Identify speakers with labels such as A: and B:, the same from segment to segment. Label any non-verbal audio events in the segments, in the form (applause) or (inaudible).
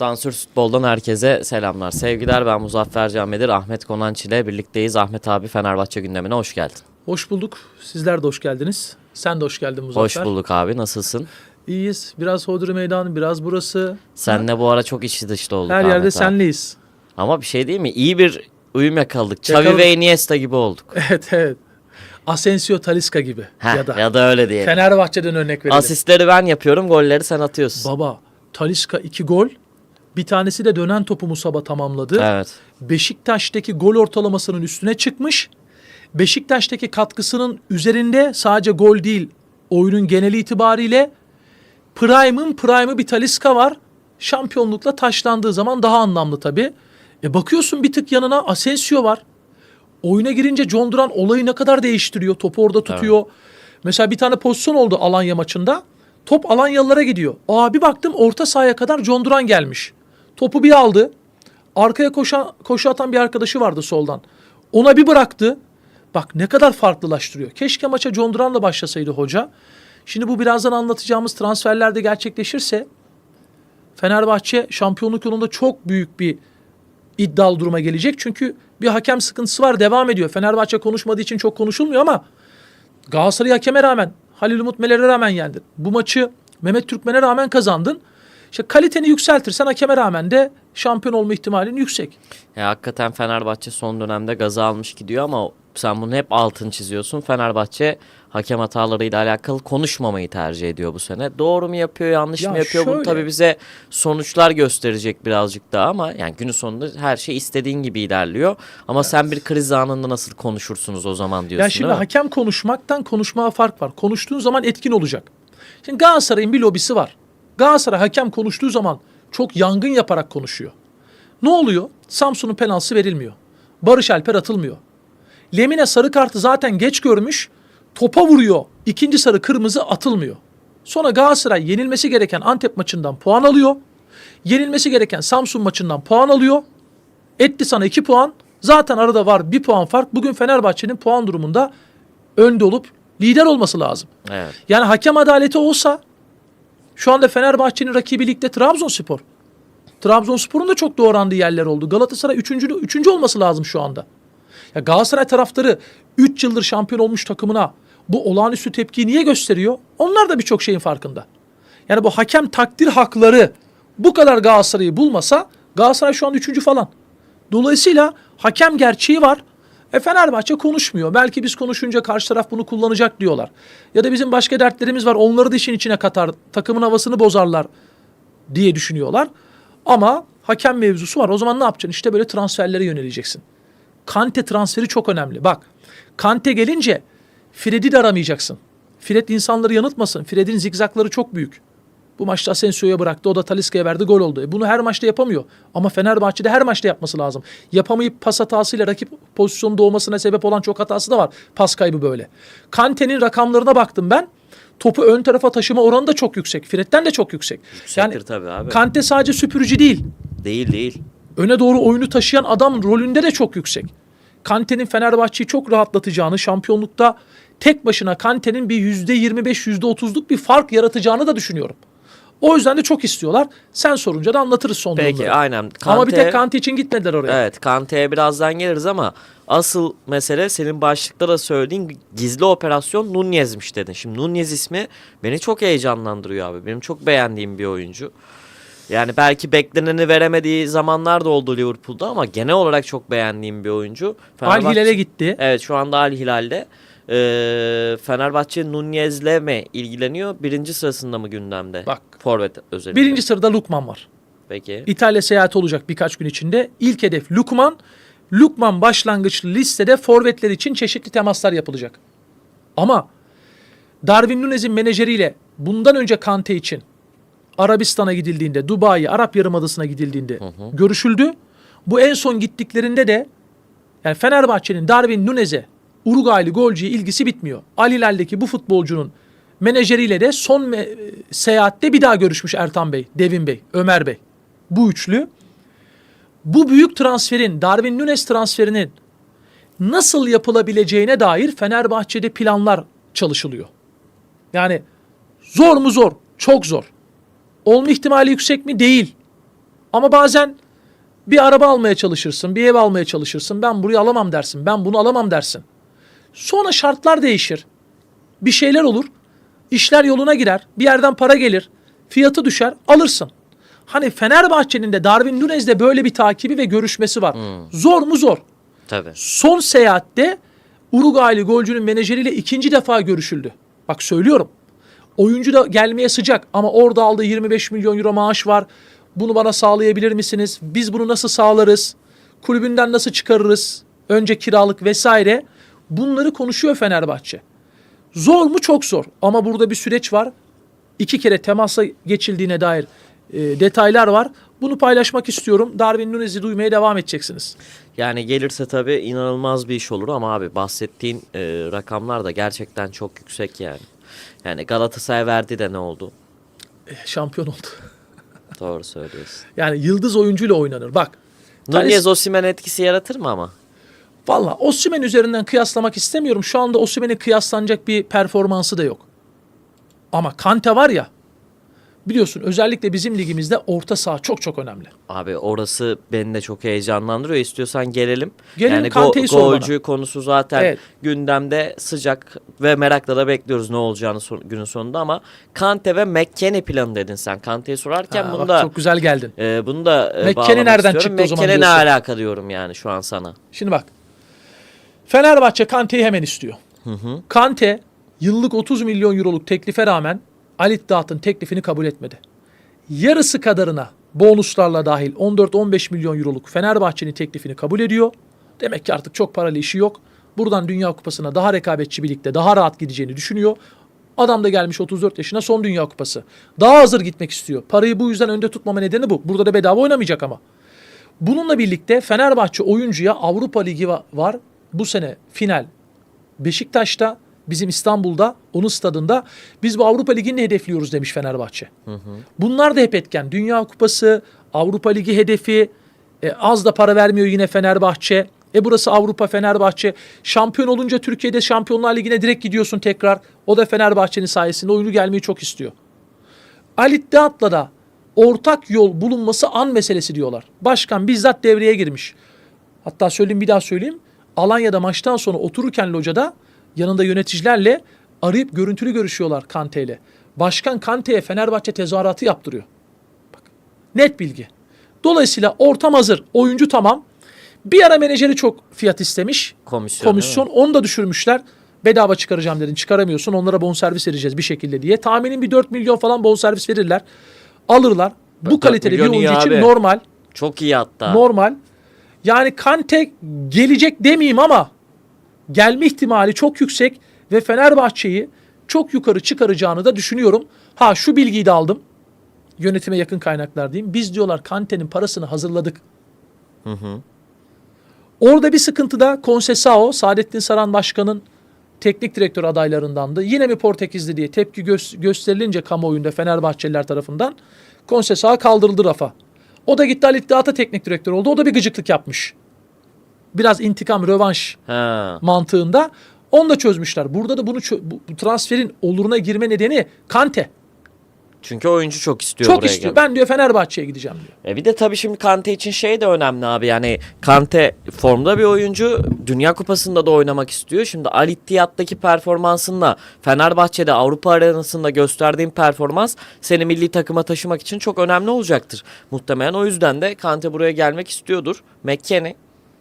A: Sansür Futbol'dan herkese selamlar. Sevgiler ben Muzaffer Canmedir. Ahmet Konanç ile birlikteyiz. Ahmet abi Fenerbahçe gündemine hoş geldin.
B: Hoş bulduk. Sizler de hoş geldiniz. Sen de hoş geldin Muzaffer.
A: Hoş bulduk abi nasılsın?
B: İyiyiz. Biraz Hodri Meydan, biraz burası.
A: Senle bu ara çok içi dışlı olduk
B: Her
A: Ahmet
B: yerde
A: abi.
B: senleyiz.
A: Ama bir şey değil mi? İyi bir uyum yakaladık. Xavi ve Iniesta gibi olduk. (laughs)
B: Evet evet. Asensio Talisca gibi.
A: Heh,
B: ya da
A: ya da öyle diyelim.
B: Fenerbahçe'den örnek verelim.
A: Asistleri ben yapıyorum, golleri sen atıyorsun.
B: Baba Talisca iki gol. Bir tanesi de dönen topu Musaba tamamladı.
A: Evet.
B: Beşiktaş'taki gol ortalamasının üstüne çıkmış. Beşiktaş'taki katkısının üzerinde sadece gol değil, oyunun geneli itibariyle Prime'ın Prime'ı bir Talisca var. Şampiyonlukla taşlandığı zaman daha anlamlı tabii. E bakıyorsun bir tık yanına Asensio var. Oyuna girince John Duran olayı ne kadar değiştiriyor. Topu orada tutuyor. Mesela bir tane pozisyon oldu Alanya maçında. Top Alanyalılara gidiyor. Aa bir baktım orta sahaya kadar John Duran gelmiş. Topu bir aldı. Arkaya koşa, koşu atan bir arkadaşı vardı soldan. Ona bir bıraktı. Bak ne kadar farklılaştırıyor. Keşke maça John Duran'la başlasaydı hoca. Şimdi bu birazdan anlatacağımız transferlerde gerçekleşirse Fenerbahçe şampiyonluk yolunda çok büyük bir iddialı duruma gelecek. Çünkü bir hakem sıkıntısı var devam ediyor. Fenerbahçe konuşmadığı için çok konuşulmuyor ama Galatasaray hakeme rağmen Halil Umut Meler'e rağmen yendin. Bu maçı Mehmet Türkmen'e rağmen kazandın. İşte kaliteni yükseltirsen hakeme rağmen de şampiyon olma ihtimalin yüksek.
A: Ya hakikaten Fenerbahçe son dönemde gazı almış gidiyor ama sen bunu hep altını çiziyorsun. Fenerbahçe hakem hatalarıyla alakalı konuşmamayı tercih ediyor bu sene. Doğru mu yapıyor, yanlış
B: Ya
A: mı yapıyor? Bunu
B: şöyle.
A: tabii bize sonuçlar gösterecek birazcık daha ama yani günün sonunda her şey istediğin gibi ilerliyor. Ama sen bir kriz anında nasıl konuşursunuz o zaman diyorsun
B: Ya şimdi hakem konuşmaktan konuşmaya fark var. Konuştuğun zaman etkin olacak. Şimdi Galatasaray'ın bir lobisi var. Galatasaray hakem konuştuğu zaman çok yangın yaparak konuşuyor. Ne oluyor? Samsun'un penaltısı verilmiyor. Barış Alper atılmıyor. Lemine sarı kartı zaten geç görmüş. Topa vuruyor. İkinci sarı kırmızı atılmıyor. Sonra Galatasaray yenilmesi gereken Antep maçından puan alıyor. Yenilmesi gereken Samsun maçından puan alıyor. Etti sana 2 puan. Zaten arada var 1 puan fark. Bugün Fenerbahçe'nin puan durumunda önde olup lider olması lazım.
A: Evet.
B: Yani hakem adaleti olsa şu anda Fenerbahçe'nin rakibi ligde Trabzonspor. Trabzonspor'un da çok doğrandığı yerler oldu. Galatasaray 3. üçüncü olması lazım şu anda. Ya Galatasaray taraftarı 3 yıldır şampiyon olmuş takımına bu olağanüstü tepkiyi niye gösteriyor? Onlar da birçok şeyin farkında. Yani bu hakem takdir hakları bu kadar Galatasaray'ı bulmasa Galatasaray şu an 3. falan. Dolayısıyla hakem gerçeği var. E Fenerbahçe konuşmuyor. Belki biz konuşunca karşı taraf bunu kullanacak diyorlar. Ya da bizim başka dertlerimiz var. Onları da işin içine katar. Takımın havasını bozarlar diye düşünüyorlar. Ama hakem mevzusu var. O zaman ne yapacaksın? İşte böyle transferlere yöneleceksin. Kante transferi çok önemli. Bak Kante gelince Fred'i de aramayacaksın. Fred insanları yanıltmasın. Fred'in zigzakları çok büyük. Bu maçta Asensio'ya bıraktı. O da Talisca'ya verdi. Gol oldu. E bunu her maçta yapamıyor. Ama Fenerbahçe'de her maçta yapması lazım. Yapamayıp pas hatasıyla rakip pozisyonu doğmasına sebep olan çok hatası da var. Pas kaybı böyle. Kante'nin rakamlarına baktım ben. Topu ön tarafa taşıma oranı da çok yüksek. Fred'den de çok yüksek.
A: Yüksektir tabii abi.
B: Kante sadece süpürücü değil
A: Değil değil.
B: öne doğru oyunu taşıyan adam rolünde de çok yüksek. Kante'nin Fenerbahçe'yi çok rahatlatacağını, şampiyonlukta tek başına Kante'nin bir yüzde 25, yüzde 30'luk bir fark yaratacağını da düşünüyorum. O yüzden de çok istiyorlar. Sen sorunca da anlatırız son
A: Peki
B: durumları.
A: aynen.
B: Ama bir
A: Kante-
B: tek Kante için gitmediler oraya.
A: Evet Kante'ye birazdan geliriz ama asıl mesele senin başlıkta da söylediğin gizli operasyon Nunez'miş dedin. Şimdi Nunez ismi beni çok heyecanlandırıyor abi. Benim çok beğendiğim bir oyuncu. Yani belki bekleneni veremediği zamanlar da oldu Liverpool'da ama genel olarak çok beğendiğim bir oyuncu.
B: Al
A: Fenerbahçe-
B: Hilal'e gitti.
A: Evet şu anda Al Hilal'de. Ee, Fenerbahçe Nunez'le mi ilgileniyor? Birinci sırasında mı gündemde?
B: Bak.
A: Forvet özellikle.
B: Birinci sırada Lukman var.
A: Peki.
B: İtalya seyahati olacak birkaç gün içinde. İlk hedef Lukman. Lukman başlangıçlı listede forvetler için çeşitli temaslar yapılacak. Ama Darwin Nunez'in menajeriyle bundan önce Kante için Arabistan'a gidildiğinde, Dubai, Arap Yarımadası'na gidildiğinde görüşüldü. Bu en son gittiklerinde de yani Fenerbahçe'nin Darwin Nunez'e Uruguaylı golcüye ilgisi bitmiyor. Al Hilal'deki bu futbolcunun menajeriyle de son me- seyahatte bir daha görüşmüş Ertan Bey, Devin Bey, Ömer Bey. Bu üçlü. Bu büyük transferin, Darwin Nunes transferinin nasıl yapılabileceğine dair Fenerbahçe'de planlar çalışılıyor. Yani zor mu zor? Çok zor. Olma ihtimali yüksek mi? Değil. Ama bazen bir araba almaya çalışırsın, bir ev almaya çalışırsın. Ben burayı alamam dersin, ben bunu alamam dersin. Sonra şartlar değişir. Bir şeyler olur. işler yoluna girer. Bir yerden para gelir. Fiyatı düşer, alırsın. Hani Fenerbahçe'nin de Darwin Nunez'de böyle bir takibi ve görüşmesi var. Zor mu zor?
A: Tabii.
B: Son seyahatte Uruguaylı golcünün menajeriyle ikinci defa görüşüldü. Bak söylüyorum. Oyuncu da gelmeye sıcak ama orada aldığı 25 milyon euro maaş var. Bunu bana sağlayabilir misiniz? Biz bunu nasıl sağlarız? Kulübünden nasıl çıkarırız? Önce kiralık vesaire. Bunları konuşuyor Fenerbahçe. Zor mu? Çok zor. Ama burada bir süreç var. İki kere temasa geçildiğine dair e, detaylar var. Bunu paylaşmak istiyorum. Darwin Nunez'i duymaya devam edeceksiniz.
A: Yani gelirse tabii inanılmaz bir iş olur ama abi bahsettiğin e, rakamlar da gerçekten çok yüksek yani. Yani Galatasaray verdi de ne oldu?
B: Şampiyon oldu.
A: Doğru söylüyorsun.
B: Yani yıldız oyuncuyla oynanır. Bak.
A: Nunez Osimhen etkisi yaratır mı ama?
B: Valla Osimhen üzerinden kıyaslamak istemiyorum. Şu anda Osimhen'e kıyaslanacak bir performansı da yok. Ama Kante var ya. Biliyorsun özellikle bizim ligimizde orta saha çok çok önemli.
A: Abi orası beni de çok heyecanlandırıyor. İstiyorsan gelelim.
B: Gelelim,
A: yani
B: Kante'yi bana.
A: golcü konusu zaten
B: Evet.
A: gündemde sıcak ve merakla da bekliyoruz ne olacağını son- günün sonunda ama Kante ve McKennie planı dedin sen. Kante'yi sorarken
B: Ha,
A: bunu
B: bak
A: da
B: çok güzel geldin.
A: e, bunu da e,
B: McKennie nereden
A: istiyorum.
B: çıktı o zaman
A: McKennie ne alaka diyorum yani şu an sana.
B: Şimdi bak. Fenerbahçe Kante'yi hemen istiyor. Kante yıllık 30 milyon euroluk teklife rağmen Ali İttihat'ın teklifini kabul etmedi. Yarısı kadarına bonuslarla dahil 14-15 milyon euroluk Fenerbahçe'nin teklifini kabul ediyor. Demek ki artık çok paralı işi yok. Buradan Dünya Kupası'na daha rekabetçi bir ligde daha rahat gideceğini düşünüyor. Adam da gelmiş 34 yaşına son Dünya Kupası. Daha hazır gitmek istiyor. Parayı bu yüzden önde tutmama nedeni bu. Burada da bedava oynamayacak ama. Bununla birlikte Fenerbahçe oyuncuya Avrupa Ligi va- var. Bu sene final Beşiktaş'ta, bizim İstanbul'da, onun stadında biz bu Avrupa Ligi'ni hedefliyoruz demiş Fenerbahçe. Bunlar da hep etken. Dünya Kupası, Avrupa Ligi hedefi, e, az da para vermiyor yine Fenerbahçe. E burası Avrupa Fenerbahçe. Şampiyon olunca Türkiye'de Şampiyonlar Ligi'ne direkt gidiyorsun tekrar. O da Fenerbahçe'nin sayesinde oyunu gelmeyi çok istiyor. Ali İttihat'la da ortak yol bulunması an meselesi diyorlar. Başkan bizzat devreye girmiş. Hatta söyleyeyim bir daha söyleyeyim. Alanya'da maçtan sonra otururken locada yanında yöneticilerle arayıp görüntülü görüşüyorlar Kante ile. Başkan Kante'ye Fenerbahçe tezahüratı yaptırıyor. Bak, net bilgi. Dolayısıyla ortam hazır. Oyuncu tamam. Bir ara menajeri çok fiyat istemiş.
A: Komisyon?
B: Komisyon onu da düşürmüşler. Bedava çıkaracağım dedin. Çıkaramıyorsun. Onlara bonservis vereceğiz bir şekilde diye. Tahminim bir 4 milyon falan bonservis verirler. Alırlar. Bu kaliteli bir oyuncu için normal.
A: Çok iyi hatta.
B: Normal. Yani Kante gelecek demeyeyim ama gelme ihtimali çok yüksek ve Fenerbahçe'yi çok yukarı çıkaracağını da düşünüyorum. Ha şu bilgiyi de aldım. Yönetime yakın kaynaklar diyeyim. Biz diyorlar Kante'nin parasını hazırladık. Orada bir sıkıntı da Conceição, Saadettin Saran Başkan'ın teknik direktör adaylarındandı. Yine mi Portekizli diye tepki gö- gösterilince kamuoyunda Fenerbahçeliler tarafından Conceição kaldırıldı rafa. O da gitti Ali İttihat'a teknik direktör oldu. O da bir gıcıklık yapmış. Biraz intikam, rövanş
A: Ha.
B: mantığında. Onu da çözmüşler. Burada da bunu bu, bu transferin oluruna girme nedeni Kante.
A: Çünkü oyuncu çok istiyor
B: Çok
A: buraya
B: istiyor.
A: gelmek.
B: Ben diyor Fenerbahçe'ye gideceğim diyor.
A: E bir de tabii şimdi Kante için şey de önemli abi. Yani Kante formda bir oyuncu. Dünya Kupası'nda da oynamak istiyor. Şimdi Al Ittihad'daki performansınla Fenerbahçe'de Avrupa arenasında gösterdiğin performans seni milli takıma taşımak için çok önemli olacaktır. Muhtemelen o yüzden de Kante buraya gelmek istiyordur. McKennie.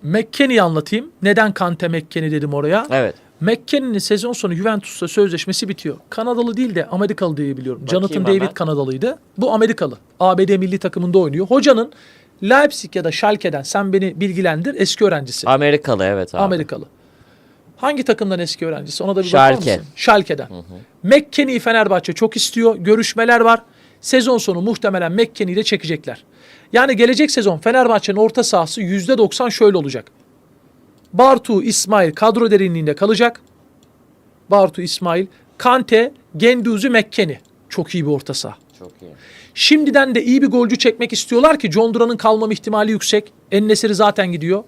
B: McKennie'yi anlatayım. Neden Kante McKennie dedim oraya?
A: Evet.
B: McKennie'nin sezon sonu Juventus'ta sözleşmesi bitiyor. Kanadalı değil de Amerikalı diye biliyorum.
A: Bakayım
B: Jonathan
A: hemen.
B: David Kanadalıydı. Bu Amerikalı. ABD milli takımında oynuyor. Hocanın Leipzig ya da Schalke'den sen beni bilgilendir eski öğrencisi.
A: Amerikalı evet abi.
B: Amerikalı. Hangi takımdan eski öğrencisi? Ona da bir
A: Schalke.
B: bakar mısın? Schalke'den. McKennie'yi Fenerbahçe çok istiyor. Görüşmeler var. Sezon sonu muhtemelen McKennie'yi de çekecekler. Yani gelecek sezon Fenerbahçe'nin orta sahası %90 şöyle olacak. Bartu, İsmail kadro derinliğinde kalacak. Bartu, İsmail, Kante, Genduzi, McKennie. Çok iyi bir orta saha.
A: Çok iyi.
B: Şimdiden de iyi bir golcü çekmek istiyorlar ki John Duran'ın kalmam ihtimali yüksek. Ennesiri zaten gidiyor.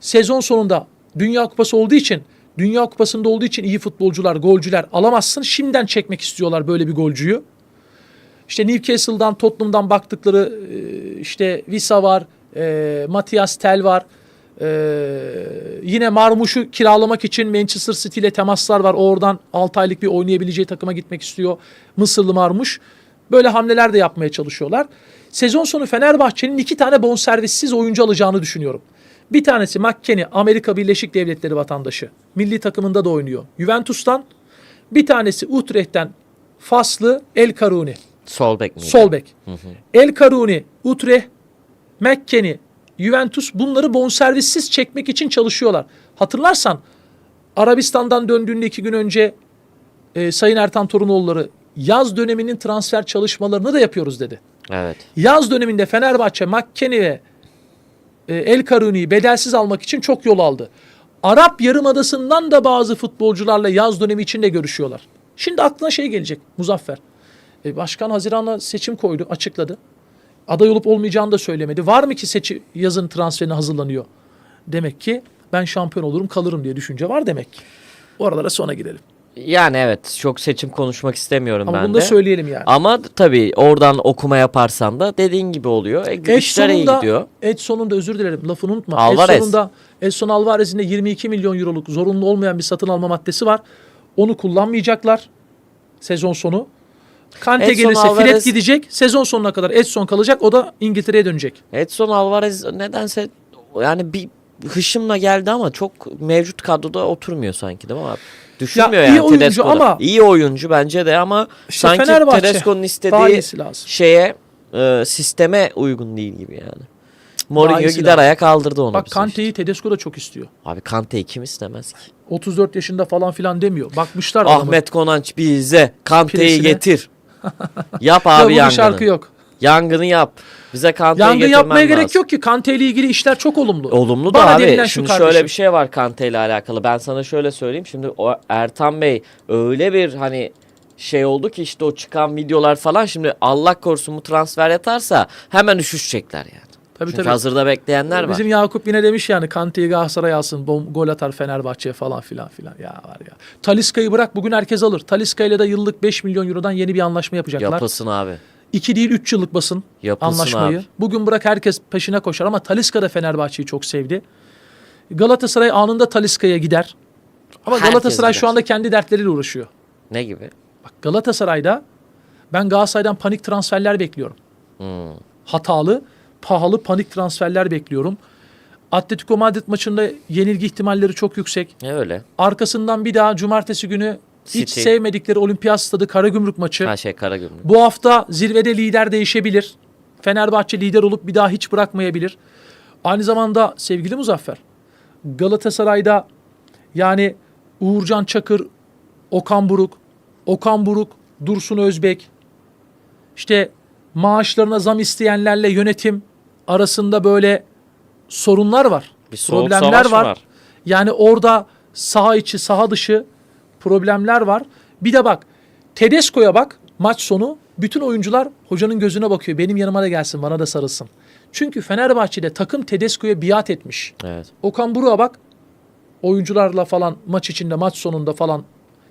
B: Sezon sonunda Dünya Kupası olduğu için, Dünya Kupası'nda olduğu için iyi futbolcular, golcüler alamazsın. Şimdiden çekmek istiyorlar böyle bir golcüyü. İşte Newcastle'dan, Tottenham'dan baktıkları e, işte Visa var, e, Matias Tel var. E, yine Marmuş'u kiralamak için Manchester City ile temaslar var. Oradan 6 aylık bir oynayabileceği takıma gitmek istiyor Mısırlı Marmuş. Böyle hamleler de yapmaya çalışıyorlar. Sezon sonu Fenerbahçe'nin iki tane bonservissiz oyuncu alacağını düşünüyorum. Bir tanesi McKennie, Amerika Birleşik Devletleri vatandaşı. Milli takımında da oynuyor. Juventus'tan. Bir tanesi Utrecht'ten Faslı El Karuni.
A: Sol bek miydi?
B: Sol bek. El Karuni, Utrecht, McKennie, Juventus bunları bonservissiz çekmek için çalışıyorlar. Hatırlarsan Arabistan'dan döndüğünde iki gün önce e, Sayın Ertan Torunoğulları yaz döneminin transfer çalışmalarını da yapıyoruz dedi.
A: Evet.
B: Yaz döneminde Fenerbahçe McKennie ve e, El Karuni'yi bedelsiz almak için çok yol aldı. Arap Yarımadası'ndan da bazı futbolcularla yaz dönemi için de görüşüyorlar. Şimdi aklına şey gelecek Muzaffer. E, Başkan Haziran'a seçim koydu, açıkladı. Aday olup olmayacağını da söylemedi. Var mı ki seçi, yazın transferine hazırlanıyor? Demek ki ben şampiyon olurum kalırım diye düşünce var demek ki. Oralara sonra girelim.
A: Yani evet çok seçim konuşmak istemiyorum
B: Ama
A: ben
B: bunu
A: de.
B: da söyleyelim yani.
A: Ama tabii oradan okuma yaparsan da dediğin gibi oluyor. E, işler iyi gidiyor.
B: Edson'un da özür dilerim lafını unutma.
A: Alvarez.
B: Edson'un da Edson Alvarez'in de 22 milyon euroluk zorunlu olmayan bir satın alma maddesi var. Onu kullanmayacaklar sezon sonu. Kante
A: Edson
B: gelirse Fred
A: Alvarez-
B: gidecek. Sezon sonuna kadar Edson kalacak. O da İngiltere'ye dönecek.
A: Edson Alvarez nedense yani bir hışımla geldi ama çok mevcut kadroda oturmuyor sanki değil mi abi? Düşünmüyor
B: Ya,
A: yani
B: iyi oyuncu
A: Tedesco'da.
B: ama-
A: İyi oyuncu bence de ama
B: İşte
A: sanki
B: Fenerbahçe
A: Tedesco'nun istediği şeye e, sisteme uygun değil gibi yani. Mourinho gider
B: lazım.
A: ayak kaldırdı onu.
B: Bak Kante'yi Tedesco da çok istiyor.
A: işte. Abi Kante'yi kim istemez ki?
B: 34 yaşında falan filan demiyor. Bakmışlar.
A: Ahmet Konanç bize Kante'yi getir. (laughs) yap
B: Ya
A: abi
B: bunun
A: yangını.
B: şarkı yok.
A: Yangını yap. Bize Kante'yi
B: Yangın yapmaya gerek
A: lazım.
B: yok ki. Kante ile ilgili işler çok olumlu.
A: Olumlu da
B: Bana
A: abi.
B: denilen şu
A: Şimdi
B: kardeşim.
A: şöyle bir şey var Kante ile alakalı. Ben sana şöyle söyleyeyim. Şimdi o Ertan Bey öyle bir hani şey oldu ki işte o çıkan videolar falan şimdi Allah korusun bu transfer yatarsa hemen üşüşecekler yani.
B: Tabii
A: Çünkü
B: tabii.
A: hazırda bekleyenler var.
B: Bizim Yakup yine demiş yani Kante'yi Galatasaray alsın bom, gol atar Fenerbahçe'ye falan filan filan. Ya var ya. Taliska'yı bırak bugün herkes alır. Taliska ile de yıllık 5 milyon eurodan yeni bir anlaşma yapacaklar.
A: Yapılsın abi.
B: 2 değil 3 yıllık basın
A: Yapılsın
B: anlaşmayı.
A: abi.
B: Bugün bırak herkes peşine koşar ama Taliska da Fenerbahçe'yi çok sevdi. Galatasaray anında Taliska'ya gider. Ama
A: Herkes
B: Galatasaray
A: gider.
B: şu anda kendi dertleriyle uğraşıyor.
A: Ne gibi?
B: Bak Galatasaray'da ben Galatasaray'dan panik transferler bekliyorum.
A: Hmm.
B: Hatalı, pahalı panik transferler bekliyorum. Atletico Madrid maçında yenilgi ihtimalleri çok yüksek.
A: Ne öyle?
B: Arkasından bir daha cumartesi günü hiç
A: City.
B: sevmedikleri Olimpiyat Stadı Karagümrük maçı.
A: Ha şey Karagümrük.
B: Bu hafta zirvede lider değişebilir. Fenerbahçe lider olup bir daha hiç bırakmayabilir. Aynı zamanda sevgili Muzaffer, Galatasaray'da yani Uğurcan Çakır, Okan Buruk, Okan Buruk, Dursun Özbek, işte maaşlarına zam isteyenlerle yönetim arasında böyle sorunlar var.
A: Bir soğuk
B: problemler
A: savaş
B: var.
A: var.
B: Yani orada saha içi, saha dışı problemler var. Bir de bak Tedesco'ya bak maç sonu bütün oyuncular hocanın gözüne bakıyor. Benim yanıma da gelsin bana da sarılsın. Çünkü Fenerbahçe'de takım Tedesco'ya biat etmiş.
A: Evet.
B: Okan Buruk'a bak oyuncularla falan maç içinde maç sonunda falan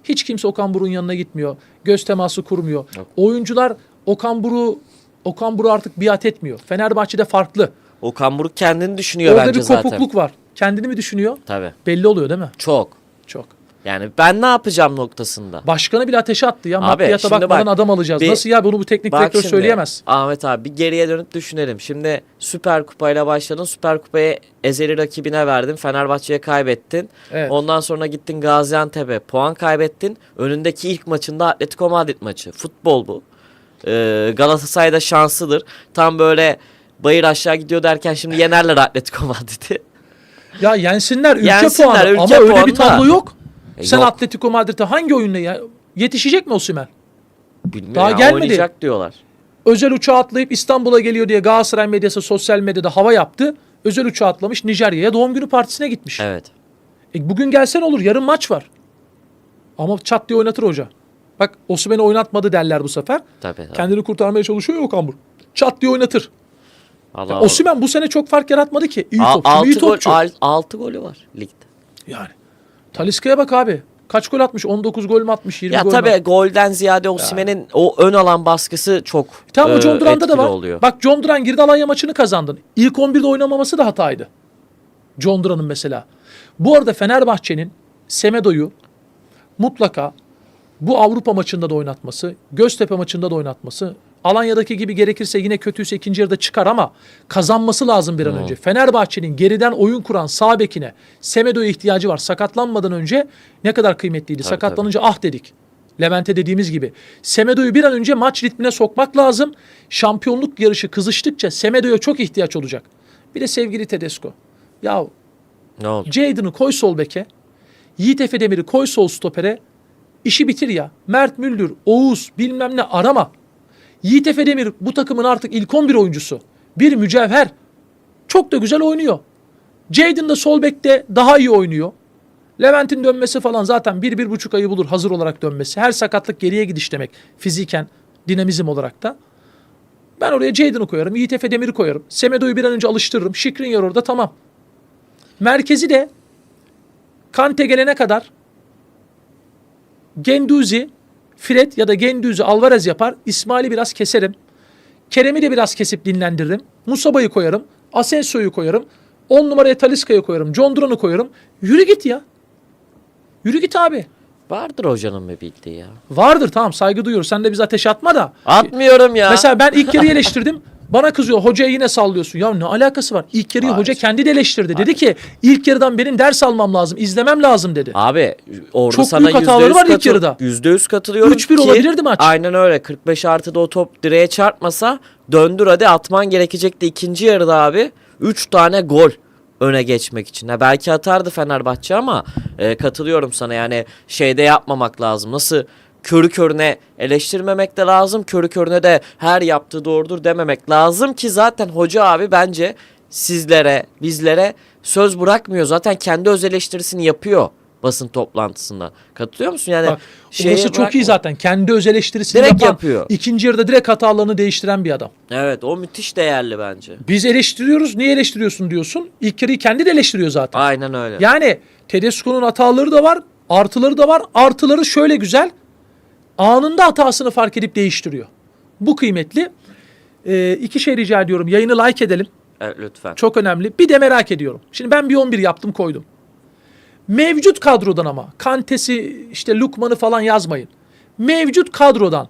B: hiç kimse Okan Buruk'un yanına gitmiyor. Göz teması kurmuyor.
A: Yok.
B: Oyuncular Okan Buruk Okan Buruk artık biat etmiyor. Fenerbahçe'de farklı.
A: Okan Buruk kendini düşünüyor
B: Orada
A: bence
B: bir
A: zaten.
B: kopukluk var. Kendini mi düşünüyor?
A: Tabii.
B: Belli oluyor değil mi?
A: Çok.
B: Çok.
A: Yani ben ne yapacağım noktasında.
B: Başkanı bile ateşe attı ya.
A: Abi,
B: Maddiyata bakmadan
A: bak,
B: adam alacağız.
A: bir-
B: Nasıl ya bunu bu teknik direktör
A: şimdi,
B: söyleyemez.
A: Ahmet abi bir geriye dönüp düşünelim. Şimdi Süper Kupayla başladın. Süper Kupayı ezeli rakibine verdin. Fenerbahçe'ye kaybettin.
B: Evet.
A: Ondan sonra gittin Gaziantep'e puan kaybettin. Önündeki ilk maçında Atletico Madrid maçı. Futbol bu. Ee, Galatasaray'da şanslıdır. Tam böyle bayır aşağı gidiyor derken şimdi yenerler Atletico Madrid'i. (laughs)
B: Ya yensinler ülke
A: Yensinler,
B: puanı
A: ülke
B: ama öyle
A: puanı
B: bir tablo
A: da.
B: yok.
A: E,
B: Sen
A: yok.
B: Atletico Madrid'e hangi oyunla ya? Yetişecek mi Osimhen?
A: Bilmiyorum
B: Daha
A: ya,
B: gelmedi.
A: Oynayacak diyorlar.
B: Özel uçağa atlayıp İstanbul'a geliyor diye Galatasaray medyası sosyal medyada hava yaptı. Özel uçağa atlamış Nijerya'ya doğum günü partisine gitmiş.
A: Evet.
B: E, bugün gelsen olur yarın maç var. Ama çat diye oynatır hoca. Bak Osimhen'i oynatmadı derler bu sefer.
A: Tabii. tabii.
B: Kendini kurtarmaya çalışıyor ya Okan Buruk. Çat diye oynatır.
A: Allah
B: Osimhen bu sene çok fark yaratmadı ki. İyi
A: Al-
B: topçu, iyi
A: altı gol,
B: topçu.
A: al- altı golü var ligde.
B: Yani. Taliska'ya bak abi. Kaç gol atmış? 19 gol mü atmış? 20
A: Ya
B: gol mü
A: tabii golden ziyade Osimhen'in o ön alan baskısı çok
B: Tamam o
A: e,
B: John Duran'da da var.
A: oluyor.
B: Bak John Duran girdi Alanya maçını kazandın. İlk 11'de oynamaması da hataydı. John Duran'ın mesela. Bu arada Fenerbahçe'nin Semedo'yu mutlaka bu Avrupa maçında da oynatması, Göztepe maçında da oynatması, Alanya'daki gibi gerekirse yine kötüyse ikinci yarıda çıkar ama kazanması lazım bir an önce. Fenerbahçe'nin geriden oyun kuran sağ bekine Semedo'ya ihtiyacı var. Sakatlanmadan önce ne kadar kıymetliydi.
A: Tabii,
B: Sakatlanınca ah dedik. Levent'e dediğimiz gibi. Semedo'yu bir an önce maç ritmine sokmak lazım. Şampiyonluk yarışı kızıştıkça Semedo'ya çok ihtiyaç olacak. Bir de sevgili Tedesco. Ya
A: Ne oldu?
B: Jadon'ı koy sol beke. Yiğit Efe Demir'i koy sol stopere. İşi bitir ya. Mert Müldür, Oğuz bilmem ne arama. Yiğit Efe Demir bu takımın artık ilk 11 oyuncusu. Bir mücevher. Çok da güzel oynuyor. Jadon da sol bekte daha iyi oynuyor. Levent'in dönmesi falan zaten bir, bir buçuk ayı bulur hazır olarak dönmesi. Her sakatlık geriye gidiş demek. Fiziken, dinamizm olarak da. Ben oraya Jadon'ı koyarım. Yiğit Efe Demir'i koyarım. Semedo'yu bir an önce alıştırırım. Şikrin orada tamam. Merkezi de Kante gelene kadar Genduzi, Fred ya da Genduzi Alvarez yapar. İsmail'i biraz keserim. Kerem'i de biraz kesip dinlendiririm. Musaba'yı koyarım. Asensio'yu koyarım. 10 numaraya Taliska'yı koyarım. John Duran'ı koyarım. Yürü git ya. Yürü git abi.
A: Vardır hocanın bir bildiği ya.
B: Vardır tamam saygı duyuyoruz. Sen de biz ateş atma da.
A: Atmıyorum ya.
B: Mesela ben ilk yarıyı (laughs) eleştirdim. Bana kızıyor hocaya yine sallıyorsun. Ya ne alakası var? İlk yarıyı
A: Hayır.
B: hoca kendi de eleştirdi. Dedi ki ilk yarıdan benim ders almam lazım. izlemem lazım dedi.
A: Abi orada
B: Çok
A: sana
B: büyük hataları
A: %100
B: var ilk yarıda.
A: %100 katılıyorum
B: 3-1
A: ki-
B: olabilirdi maç.
A: Aynen öyle. 45 artıda o top direğe çarpmasa döndür hadi atman gerekecekti ikinci yarıda abi. 3 tane gol öne geçmek için. Ha, belki atardı Fenerbahçe ama e, katılıyorum sana yani şeyde yapmamak lazım. Nasıl körü körüne eleştirmemek de lazım. Körü körüne de her yaptığı doğrudur dememek lazım ki zaten hoca abi bence sizlere, bizlere söz bırakmıyor. Zaten kendi öz eleştirisini yapıyor basın toplantısında. Katılıyor musun? Yani
B: Bak,
A: şeye
B: orası çok iyi zaten. Kendi öz eleştirisini
A: Direkt
B: yapan,
A: yapıyor.
B: ikinci yarıda direkt hatalarını değiştiren bir adam.
A: Evet o müthiş değerli bence.
B: Biz eleştiriyoruz. Niye eleştiriyorsun diyorsun. İlk yarıyı kendi de eleştiriyor zaten.
A: Aynen öyle.
B: Yani Tedesco'nun hataları da var. Artıları da var. Artıları şöyle güzel. Anında hatasını fark edip değiştiriyor. Bu kıymetli. Ee, iki şey rica ediyorum. Yayını like edelim.
A: Evet, lütfen.
B: Çok önemli. Bir de merak ediyorum. Şimdi ben bir 11 yaptım koydum. Mevcut kadrodan ama Kantesi işte Lukman'ı falan yazmayın. Mevcut kadrodan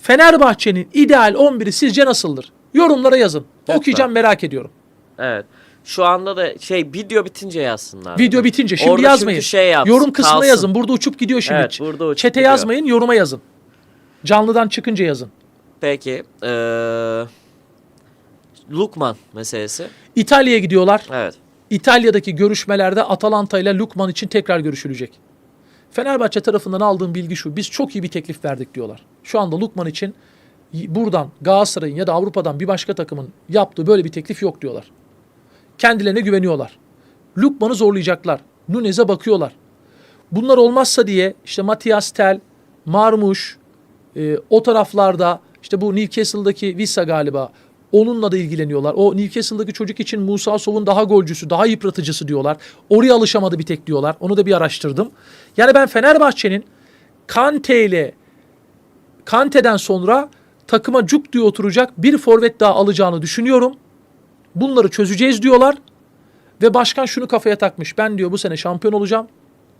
B: Fenerbahçe'nin ideal 11'i sizce nasıldır? Yorumlara yazın.
A: Lütfen.
B: Okuyacağım merak ediyorum.
A: Evet. Şu anda da şey video bitince yazsınlar.
B: Video bitince şimdi
A: Orada
B: yazmayın.
A: çünkü şey yapsın,
B: Yorum kısmına
A: kalsın.
B: yazın. Burada uçup gidiyor şimdi.
A: Evet, burada uçup
B: Çete
A: gidiyor.
B: yazmayın, yoruma yazın. Canlıdan çıkınca yazın.
A: Peki. Ee, Lukman meselesi.
B: İtalya'ya gidiyorlar.
A: Evet.
B: İtalya'daki görüşmelerde Atalanta ile Lukman için tekrar görüşülecek. Fenerbahçe tarafından aldığım bilgi şu. Biz çok iyi bir teklif verdik diyorlar. Şu anda Lukman için y- buradan Galatasaray'ın ya da Avrupa'dan bir başka takımın yaptığı böyle bir teklif yok diyorlar. Kendilerine güveniyorlar. Lukman'ı zorlayacaklar. Nunez'e bakıyorlar. Bunlar olmazsa diye işte Matias Tel, Marmuş, e, o taraflarda işte bu Newcastle'daki Vissa galiba onunla da ilgileniyorlar. O Newcastle'daki çocuk için Musa Sov'un daha golcüsü, daha yıpratıcısı diyorlar. Oraya alışamadı bir tek diyorlar. Onu da bir araştırdım. Yani ben Fenerbahçe'nin Kante ile Kante'den sonra takıma cuk diye oturacak bir forvet daha alacağını düşünüyorum. Bunları çözeceğiz diyorlar. Ve başkan şunu kafaya takmış. Ben diyor bu sene şampiyon olacağım.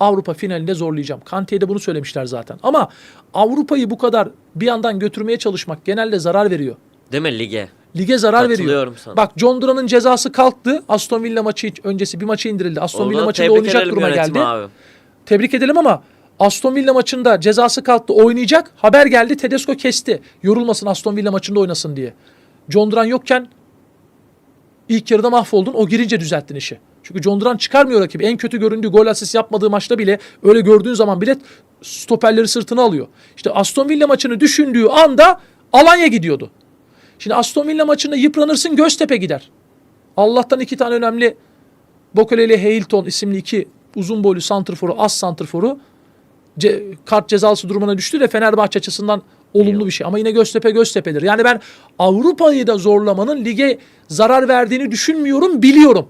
B: Avrupa finalinde zorlayacağım. Kante'ye de bunu söylemişler zaten. Ama Avrupa'yı bu kadar bir yandan götürmeye çalışmak genelde zarar veriyor.
A: Değil mi lige?
B: Lige zarar veriyor.
A: Sana.
B: Bak John Duran'ın cezası kalktı. Aston Villa maçı öncesi bir maça indirildi. Aston
A: Orada
B: Villa maçında oynayacak duruma geldi.
A: Abi.
B: Tebrik edelim ama Aston Villa maçında cezası kalktı oynayacak. Haber geldi Tedesco kesti. Yorulmasın Aston Villa maçında oynasın diye. John Duran yokken ilk yarıda mahvoldun. O girince düzelttin işi. Çünkü John çıkarmıyor rakibi. En kötü göründüğü gol asist yapmadığı maçta bile öyle gördüğün zaman bile stoperleri sırtına alıyor. İşte Aston Villa maçını düşündüğü anda Alanya gidiyordu. Şimdi Aston Villa maçında yıpranırsın Göztepe gider. Allah'tan iki tane önemli Bokele ile Hilton isimli iki uzun boylu santrforu, az santrforu kart cezalısı durumuna düştü de Fenerbahçe açısından olumlu bir şey. Ama yine Göztepe Göztepe'dir. Yani ben Avrupa'yı da zorlamanın lige zarar verdiğini düşünmüyorum, biliyorum.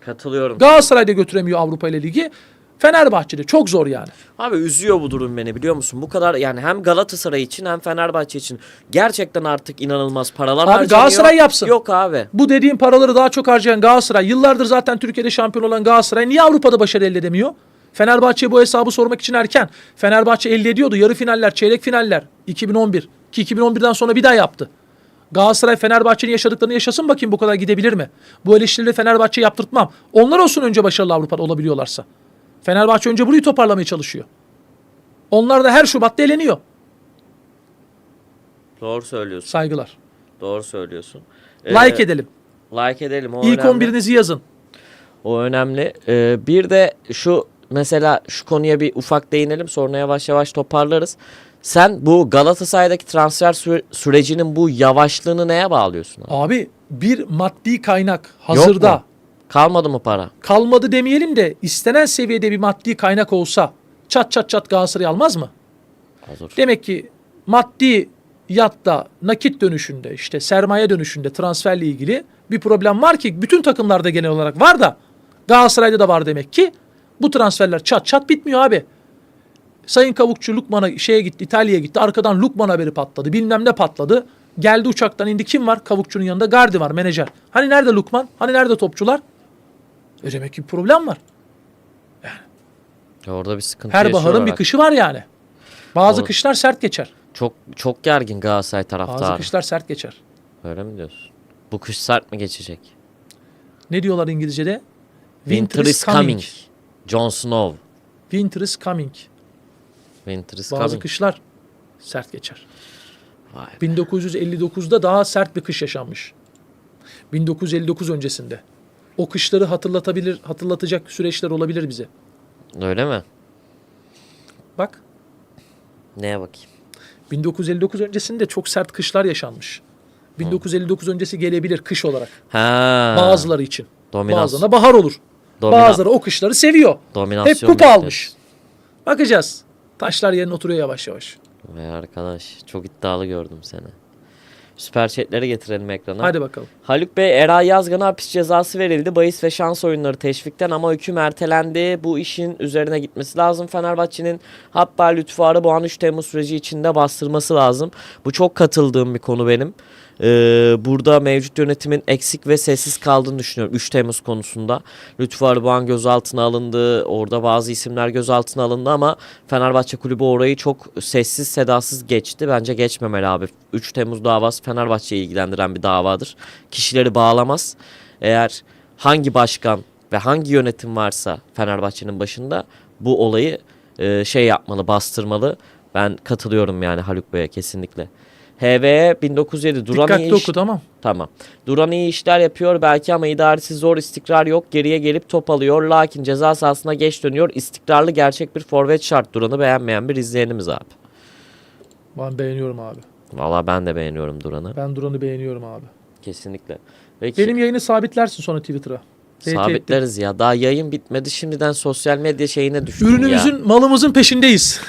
A: Katılıyorum.
B: Galatasaray da götüremiyor Avrupa ile ligi. Fenerbahçe'de çok zor yani.
A: Abi üzüyor bu durum beni biliyor musun? Bu kadar yani hem Galatasaray için hem Fenerbahçe için gerçekten artık inanılmaz paralar
B: Abi
A: harcanıyor.
B: Galatasaray yapsın.
A: Yok abi.
B: Bu dediğim paraları daha çok harcayan Galatasaray, yıllardır zaten Türkiye'de şampiyon olan Galatasaray niye Avrupa'da başarı elde edemiyor? Fenerbahçe'ye bu hesabı sormak için erken. Fenerbahçe elde ediyordu. Yarı finaller, çeyrek finaller 2011 ki 2011'den sonra bir daha yaptı. Galatasaray Fenerbahçe'nin yaşadıklarını yaşasın bakayım bu kadar gidebilir mi? Bu eleştirileri Fenerbahçe yaptırtmam. Onlar olsun önce başarılı Avrupa'da olabiliyorlarsa. Fenerbahçe önce burayı toparlamaya çalışıyor. Onlar da her Şubat'ta eleniyor.
A: Doğru söylüyorsun.
B: Saygılar.
A: Doğru söylüyorsun. Ee,
B: Like edelim.
A: Like edelim. O
B: İlk
A: önemli.
B: 11'inizi yazın.
A: O önemli. Ee, bir de şu mesela şu konuya bir ufak değinelim sonra yavaş yavaş toparlarız. Sen bu Galatasaray'daki transfer süre- sürecinin bu yavaşlığını neye bağlıyorsun? Abi?
B: Abi bir maddi kaynak hazırda
A: mu? Kalmadı mı para?
B: kalmadı demeyelim de istenen seviyede bir maddi kaynak olsa çat çat çat Galatasaray almaz mı?
A: Hazır.
B: Demek ki maddi yatta nakit dönüşünde işte sermaye dönüşünde transferle ilgili bir problem var ki bütün takımlarda genel olarak var da Galatasaray'da da var demek ki bu transferler çat çat bitmiyor abi. Sayın Kavukçu Lukman'a şeye gitti İtalya'ya gitti arkadan Lukman haberi patladı bilmem ne patladı. Geldi uçaktan indi kim var? Kavukçu'nun yanında Gardi var menajer. Hani nerede Lukman? Hani nerede topçular? E demek ki bir problem var.
A: Orada bir sıkıntı
B: Her baharın bir kışı var yani. Bazı
A: Doğru.
B: kışlar sert geçer.
A: Çok çok gergin Galatasaray
B: Bazı
A: taraftarı.
B: kışlar sert geçer.
A: Öyle mi diyorsun? Bu kış sert mi geçecek?
B: Ne diyorlar İngilizce'de?
A: Winter is coming. Jon Snow.
B: Winter is coming.
A: Winter is
B: Bazı
A: coming.
B: kışlar sert geçer.
A: Vay be.
B: 1959'da daha sert bir kış yaşanmış. 1959 öncesinde. O kışları hatırlatabilir, hatırlatacak süreçler olabilir bize.
A: Öyle mi?
B: Bak,
A: Neye bakayım?
B: 1959 öncesinde çok sert kışlar yaşanmış. 1959 öncesi gelebilir kış olarak.
A: Ha.
B: Bazıları için.
A: Dominans-
B: Bazılarına bahar olur.
A: Domina-
B: Bazıları o kışları seviyor.
A: Dominasyon
B: Hep kupa
A: bekliyoruz.
B: almış. Bakacağız. Taşlar yerine oturuyor yavaş yavaş.
A: Vay arkadaş çok iddialı gördüm seni. Süper chatleri getirelim ekrana.
B: Hadi bakalım.
A: Haluk Bey Eray Yazgan'a hapis cezası verildi. Bahis ve şans oyunları teşvikten ama hüküm ertelendi. Bu işin üzerine gitmesi lazım. Fenerbahçe'nin hatta Lütfü Arıboğan 3 Temmuz süreci içinde bastırması lazım. Bu çok katıldığım bir konu benim. Ee, burada mevcut yönetimin eksik ve sessiz kaldığını düşünüyorum 3 Temmuz konusunda. Lütfü Arıboğan gözaltına alındı. Orada bazı isimler gözaltına alındı ama Fenerbahçe kulübü orayı çok sessiz sedasız geçti. Bence geçmemeli abi. 3 Temmuz davası Fenerbahçe'yi ilgilendiren bir davadır. Kişileri bağlamaz. Eğer hangi başkan ve hangi yönetim varsa Fenerbahçe'nin başında bu olayı e, şey yapmalı, bastırmalı. Ben katılıyorum yani Haluk Bey'e kesinlikle. HV'ye 1907 Duran
B: Dikkatli
A: iyi iş-
B: oku tamam.
A: Tamam. Duran iyi işler yapıyor belki ama idaresi zor istikrar yok. Geriye gelip top alıyor. Lakin ceza sahasına geç dönüyor. İstikrarlı gerçek bir forvet şart. Duran'ı beğenmeyen bir izleyenimiz abi.
B: Ben beğeniyorum abi.
A: Valla ben de beğeniyorum Duran'ı.
B: Ben Duran'ı beğeniyorum abi.
A: Kesinlikle. Peki
B: Benim yayını sabitlersin sonra Twitter'a.
A: Sabitleriz ya. Daha yayın bitmedi. Şimdiden sosyal medya şeyine düştüm
B: Ürünümüzün,
A: ya.
B: malımızın peşindeyiz.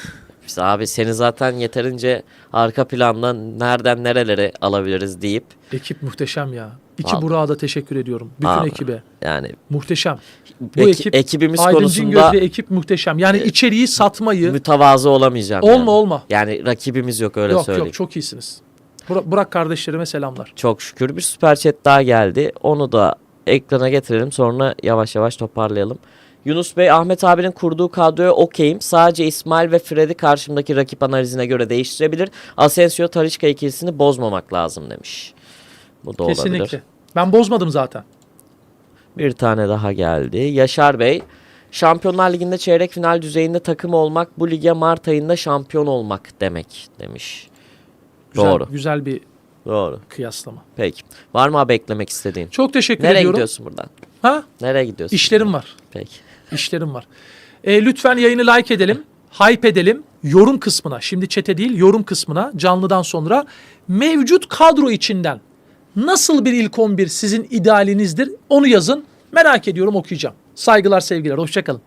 A: Biz abi seni zaten yeterince arka plandan nereden nerelere alabiliriz deyip
B: Ekip muhteşem ya. İki
A: Abi.
B: Burak'a da teşekkür ediyorum. Bütün
A: Abi.
B: ekibe.
A: yani
B: Muhteşem. Bu
A: eki-
B: ekip
A: ekibimiz
B: Aydın
A: konusunda
B: Cingöz ekip muhteşem. Yani içeriği satmayı
A: mütevazı olamayacağım.
B: olma
A: yani.
B: olma.
A: Yani rakibimiz yok öyle
B: yok
A: söyleyeyim.
B: yok çok iyisiniz. Bura- Burak kardeşlerime selamlar.
A: Çok şükür bir süper chat daha geldi. Onu da ekrana getirelim sonra yavaş yavaş toparlayalım. Yunus Bey Ahmet abinin kurduğu kadroya okeyim. Sadece İsmail ve Fred'i karşımdaki rakip analizine göre değiştirebilir. Asensio Talisca ikilisini bozmamak lazım demiş. Bu da
B: Kesinlikle.
A: olabilir.
B: Ben bozmadım zaten.
A: Bir tane daha geldi. Yaşar Bey Şampiyonlar Ligi'nde çeyrek final düzeyinde takım olmak bu lige Mart ayında şampiyon olmak demek demiş.
B: Güzel,
A: Doğru.
B: Güzel bir
A: Doğru.
B: kıyaslama.
A: Peki. Var mı abi eklemek istediğin?
B: Çok teşekkür
A: Nereye
B: ediyorum.
A: gidiyorsun buradan?
B: Ha?
A: Nereye gidiyorsun?
B: İşlerim var.
A: Peki.
B: İşlerim var. E, lütfen yayını like edelim. Hype edelim. Yorum kısmına. Şimdi çete değil yorum kısmına canlıdan sonra mevcut kadro içinden nasıl bir ilk 11 sizin idealinizdir onu yazın. Merak ediyorum okuyacağım. Saygılar sevgiler. Hoşçakalın.